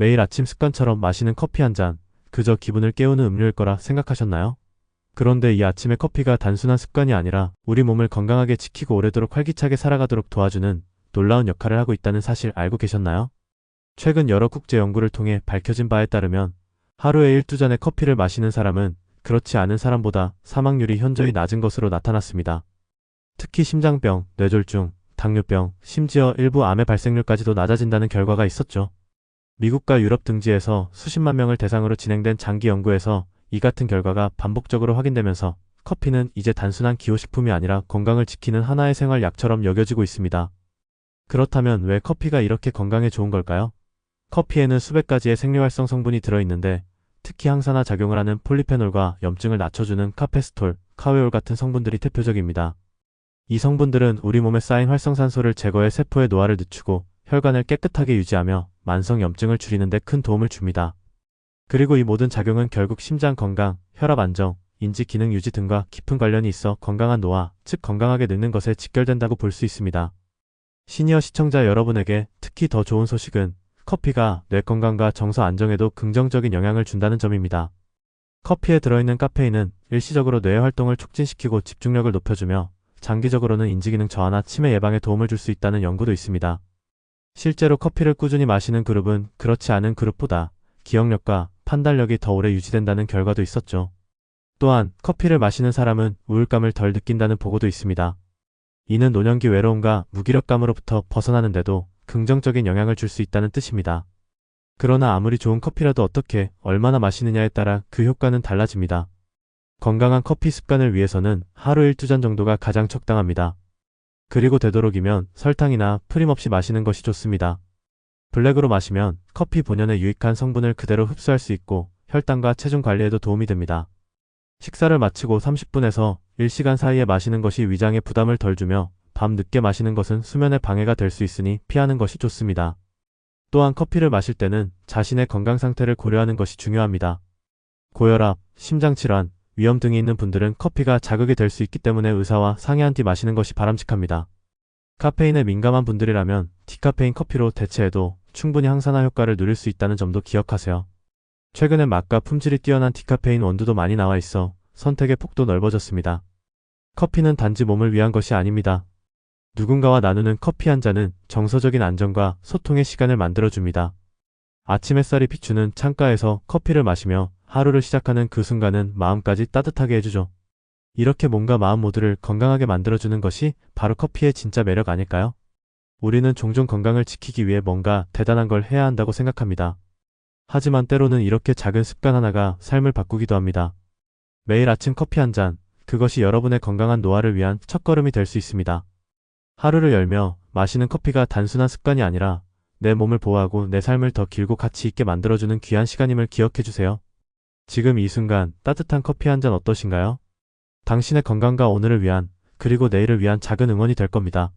매일 아침 습관처럼 마시는 커피 한 잔, 그저 기분을 깨우는 음료일 거라 생각하셨나요? 그런데 이 아침의 커피가 단순한 습관이 아니라 우리 몸을 건강하게 지키고 오래도록 활기차게 살아가도록 도와주는 놀라운 역할을 하고 있다는 사실 알고 계셨나요? 최근 여러 국제 연구를 통해 밝혀진 바에 따르면 하루에 1두잔의 커피를 마시는 사람은 그렇지 않은 사람보다 사망률이 현저히 낮은 것으로 나타났습니다. 특히 심장병, 뇌졸중, 당뇨병, 심지어 일부 암의 발생률까지도 낮아진다는 결과가 있었죠. 미국과 유럽 등지에서 수십만 명을 대상으로 진행된 장기 연구에서 이 같은 결과가 반복적으로 확인되면서 커피는 이제 단순한 기호식품이 아니라 건강을 지키는 하나의 생활 약처럼 여겨지고 있습니다. 그렇다면 왜 커피가 이렇게 건강에 좋은 걸까요? 커피에는 수백 가지의 생리활성 성분이 들어있는데 특히 항산화 작용을 하는 폴리페놀과 염증을 낮춰주는 카페스톨, 카웨올 같은 성분들이 대표적입니다. 이 성분들은 우리 몸에 쌓인 활성산소를 제거해 세포의 노화를 늦추고 혈관을 깨끗하게 유지하며 만성 염증을 줄이는 데 큰 도움을 줍니다. 그리고 이 모든 작용은 결국 심장 건강, 혈압 안정, 인지 기능 유지 등과 깊은 관련이 있어 건강한 노화, 즉 건강하게 늙는 것에 직결된다고 볼 수 있습니다. 시니어 시청자 여러분에게 특히 더 좋은 소식은 커피가 뇌 건강과 정서 안정에도 긍정적인 영향을 준다는 점입니다. 커피에 들어있는 카페인은 일시적으로 뇌의 활동을 촉진시키고 집중력을 높여주며 장기적으로는 인지기능 저하나 치매 예방에 도움을 줄 수 있다는 연구도 있습니다. 실제로 커피를 꾸준히 마시는 그룹은 그렇지 않은 그룹보다 기억력과 판단력이 더 오래 유지된다는 결과도 있었죠. 또한 커피를 마시는 사람은 우울감을 덜 느낀다는 보고도 있습니다. 이는 노년기 외로움과 무기력감으로부터 벗어나는데도 긍정적인 영향을 줄 수 있다는 뜻입니다. 그러나 아무리 좋은 커피라도 어떻게 얼마나 마시느냐에 따라 그 효과는 달라집니다. 건강한 커피 습관을 위해서는 하루 1두잔 정도가 가장 적당합니다. 그리고 되도록이면 설탕이나 프림 없이 마시는 것이 좋습니다. 블랙으로 마시면 커피 본연의 유익한 성분을 그대로 흡수할 수 있고 혈당과 체중 관리에도 도움이 됩니다. 식사를 마치고 30분에서 1시간 사이에 마시는 것이 위장에 부담을 덜 주며 밤 늦게 마시는 것은 수면에 방해가 될 수 있으니 피하는 것이 좋습니다. 또한 커피를 마실 때는 자신의 건강 상태를 고려하는 것이 중요합니다. 고혈압, 심장질환, 위험 등이 있는 분들은 커피가 자극이 될 수 있기 때문에 의사와 상의한 뒤 마시는 것이 바람직합니다. 카페인에 민감한 분들이라면 디카페인 커피로 대체해도 충분히 항산화 효과를 누릴 수 있다는 점도 기억하세요. 최근엔 맛과 품질이 뛰어난 디카페인 원두도 많이 나와 있어 선택의 폭도 넓어졌습니다. 커피는 단지 몸을 위한 것이 아닙니다. 누군가와 나누는 커피 한 잔은 정서적인 안정과 소통의 시간을 만들어줍니다. 아침 햇살이 비추는 창가에서 커피를 마시며 하루를 시작하는 그 순간은 마음까지 따뜻하게 해주죠. 이렇게 몸과 마음 모두를 건강하게 만들어주는 것이 바로 커피의 진짜 매력 아닐까요? 우리는 종종 건강을 지키기 위해 뭔가 대단한 걸 해야 한다고 생각합니다. 하지만 때로는 이렇게 작은 습관 하나가 삶을 바꾸기도 합니다. 매일 아침 커피 한 잔, 그것이 여러분의 건강한 노화를 위한 첫걸음이 될 수 있습니다. 하루를 열며 마시는 커피가 단순한 습관이 아니라 내 몸을 보호하고 내 삶을 더 길고 가치 있게 만들어주는 귀한 시간임을 기억해 주세요. 지금 이 순간 따뜻한 커피 한 잔 어떠신가요? 당신의 건강과 오늘을 위한 그리고 내일을 위한 작은 응원이 될 겁니다.